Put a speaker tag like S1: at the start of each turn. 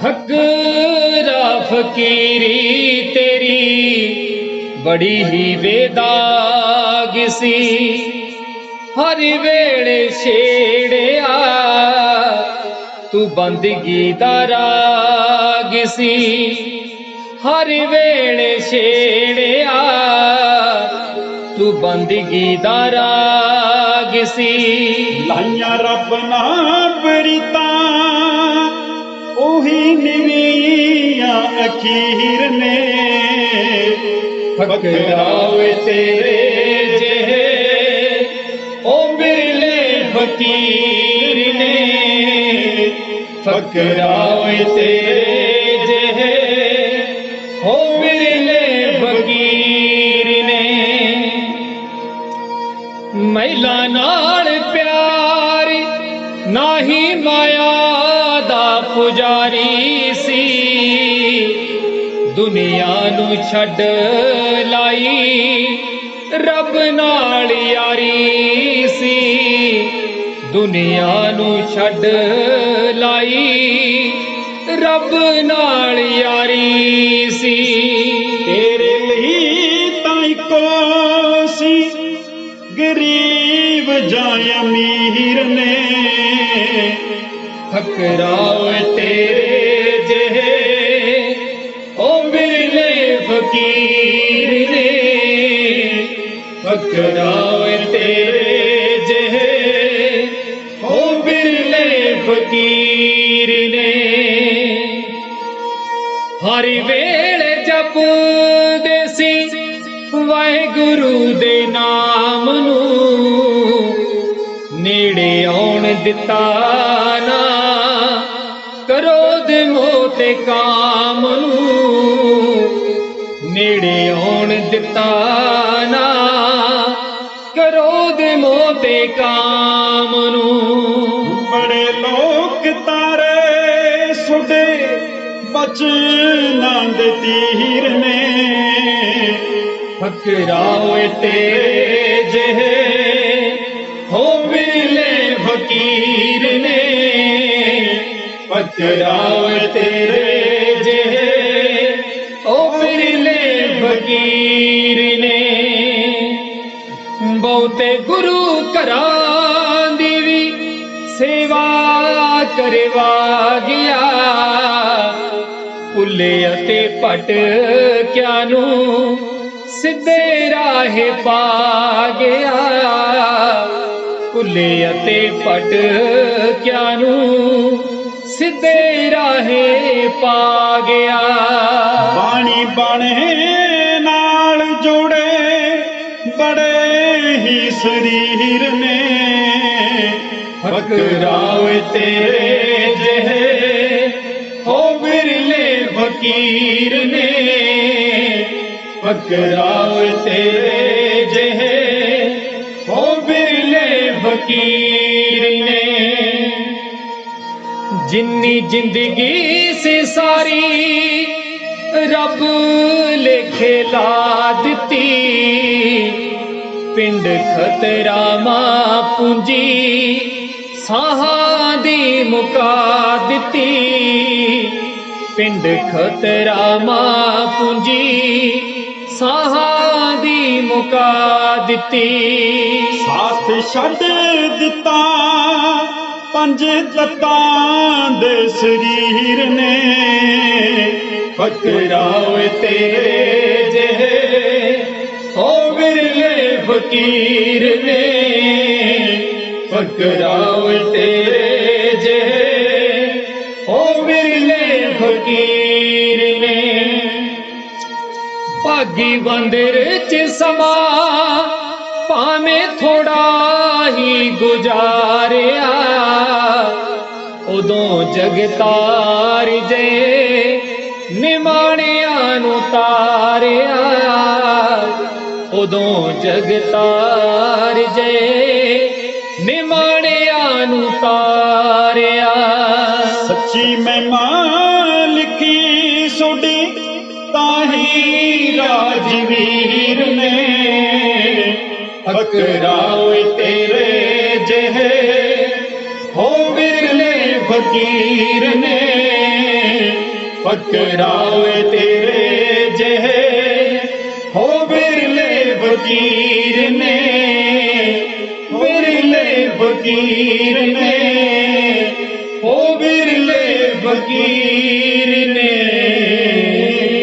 S1: ਫਕਰਾ ਫਕੀਰੀ ਤੇਰੀ, ਬੜੀ ਹੀ ਵੇਦਾਗ ਸੀ। ਹਰ ਵੇਲੇ ਛੇੜਿਆ, ਤੂੰ ਬੰਦਗੀ ਦਾ ਰਾਗ ਸੀ। ਹਰ ਵੇਲੇ ਛੇੜਿਆ, ਤੂੰ ਬੰਦਗੀ ਦਾ ਰਾਗ ਸੀ।
S2: ਲਾਈਆਂ ਰੱਬ ਨਾ ਬਰੀਤਾਂ ਅਖੀਰ ਨੇ।
S1: ਫਕਰਾਵੇ ਤੇਰੇ ਜਿਹੇ। ਓ ਬਿਰਲੇ ਫਕੀਰ ਨੇ। ਫਕਰਾਵੇ ਤੇਰੇ ਜਿਹੇ। ਓ ਬਿਰਲੇ ਫਕੀਰ ਨੇ। ਮਹਿਲਾ ਨਾਲ ਪਿਆਰ, ਨਾਹੀ ਮਾਇਆ ਦਾ ਪੁਜਾਰੀ ਸੀ। ਦੁਨੀਆ ਨੂੰ ਛੱਡ ਲਾਈ। ਰੱਬ ਨਾਲ ਯਾਰੀ ਸੀ। ਦੁਨੀਆ ਨੂੰ ਛੱਡ ਲਾਈ। ਰੱਬ ਨਾਲ ਯਾਰੀ ਸੀ।
S2: ਤੇਰੇ ਲਈ ਤਾਂ ਇੱਕੋ ਸੀ। ਗਰੀਬ ਜਾਂ ਅਮੀਰ ਨੇ।
S1: ਫਕਰਾਵੇ ਤੇਰੇ ਫਕੀਰ ਨੇ। ਹਰ ਵੇਲੇ ਜਪਦੇ ਸੀ ਵਾਹਿਗੁਰੂ ਦੇ ਨਾਮ ਨੂੰ। ਨੇੜੇ ਆਉਣ ਦਿੱਤਾ ਨਾ ਕਰੋਧ ਮੋਹ ਤੇ ਕਾਮ ਨੂੰ। ਨੇੜੇ ਆਉਣ ਦਿੱਤਾ
S2: ਬਚਨਾਂ ਦੇ ਤੀਰ ਨੇ
S1: ਫਕਰਾਵੇ ਤੇਰੇ ਜਿਹੇ ਹੋ ਮਿਲੇ ਫਕੀਰ ਨੇ ਫਕਰਾਵੇ ਤੇਰੇ ਜਿਹੇ ਹੋ ਮਿਲੇ ਫਕੀਰ ਨੇ ਬਹੁਤੇ ਗੁਰੂ ਘਰਾਂ ਦੀ ਵੀ ਸੇਵਾ ਕਰਵਾ ਗਿਆ ਭੁੱਲੇ ਅਤੇ ਭਟਕਿਆਂ ਨੂੰ ਸਿੱਧੇ ਰਾਹੇ ਪਾ ਗਿਆ। ਭੁੱਲੇ ਅਤੇ ਭਟਕਿਆਂ ਨੂੰ ਸਿੱਧੇ ਰਾਹੇ ਪਾ ਗਿਆ।
S2: ਬਾਣੀ ਬਾਣੇ ਨਾਲ ਜੋੜੇ ਬੜੇ ਹੀ ਸਰੀਰ ਨੇ।
S1: ਫਕਰਾਵੇ ਤੇਰੇ ਬਿਰਲੇ ਫਕੀਰ ਨੇ। ਫਕਰਾਵੇ ਤੇਰੇ ਜਿਹੇ। ਹੋ ਬਿਰਲੇ ਫਕੀਰ ਨੇ। ਜਿੰਨੀ ਜ਼ਿੰਦਗੀ ਸੀ ਸਾਰੀ, ਰੱਬ ਲੇਖੇ ਲਾ ਦਿੱਤੀ। ਪਿੰਡ ਖਤਰਾ ਮਾਂ ਪੂੰਜੀ, ਸਾਹਾਂ ਦੀ ਮੁਕਾ ਦਿੱਤੀ। ਪਿੰਡ ਖਤਰਾ ਮਾਂ ਪੂੰਜੀ ਸਾਹਾਂ ਦੀ ਮੁਕਾ ਦਿੱਤੀ।
S2: ਸਾਥ ਛੱਡ ਦਿੱਤਾ ਪੰਜ ਤਤਾਂ ਦੇ ਸਰੀਰ ਨੇ।
S1: ਫਕਰਾਵੇ ਤੇਰੇ ਜਿਹੇ ਹੋ ਬਿਰਲੇ ਫਕੀਰ ਨੇ। ਫਕਰਾਵੇ ਤੇਰੇ ਭਾਗੀ ਬੰਦਰ ਚ ਸਮਾ, ਭਾਵੇਂ ਥੋੜਾ ਹੀ ਗੁਜ਼ਾਰਿਆ। ਉਦੋਂ ਜਗਤਾਰ ਜੇ ਨਿਮਾਣਿਆਂ ਨੂੰ ਤਾਰਿਆ। ਉਦੋਂ ਜਗਤਾਰ ਜੇ ਨਿਮਾਣਿਆਂ ਨੂੰ ਤਾਰਿਆ।
S2: ਸੱਚੀ ਮਹਿਮਾ ਲਿਖੀ ਸੋਡੀ ਤਾਹੀ ਰਾਜਵੀਰ ਨੇ
S1: ਫਕਰਾਵੇ ਤੇਰੇ ਜਿਹੇ ਹੋ ਬਿਰਲੇ ਫਕੀਰ ਨੇ ਫਕਰਾਵੇ ਤੇਰੇ ਜਿਹੇ ਹੋ ਬਿਰਲੇ ਫਕੀਰ ਨੇ ਬਿਰਲੇ ਫਕੀਰ ਨੇ